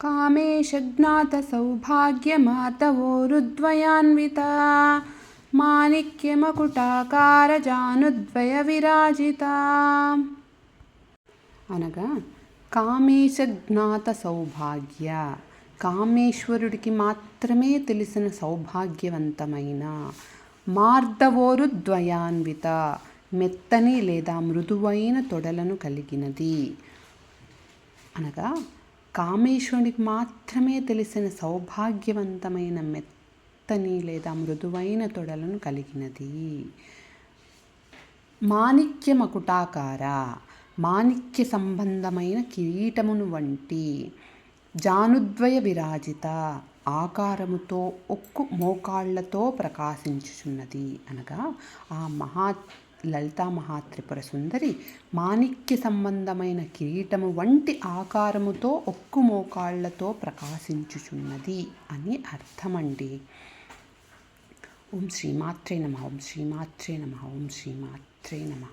कामेशज्ञातसौभाग्यमातवोरुद्वयान्विता మాణిక్యమకుటాకారజానుద్వయవిరాజితా అనగా కామేశజ్ఞాత సౌభాగ్య కామేశ్వరుడికి మాత్రమే తెలిసిన సౌభాగ్యవంతమైన మార్దవోరుద్వయాన్విత మెత్తని లేదా మృదువైన తొడలను కలిగినది అనగా కామేశ్వరునికి మాత్రమే తెలిసిన సౌభాగ్యవంతమైన మెత్తని లేదా మృదువైన తొడలను కలిగినది. మాణిక్య మకుటాకార మాణిక్య సంబంధమైన కిరీటమును వంటి జానుద్వయ విరాజిత ఆకారముతో ఒక్కు మోకాళ్ళతో ప్రకాశించుచున్నది అనగా ఆ మహా లలితా మహాత్రిపుర సుందరి మాణిక్య సంబంధమైన కిరీటము వంటి ఆకారముతో ఒక్కు మోకాళ్ళతో ప్రకాశించుచున్నది అని అర్థమండి. ఓం శ్రీమాత్రే నమ ఓం శ్రీమాత్రే నమ ఓం శ్రీమాత్రే నమ.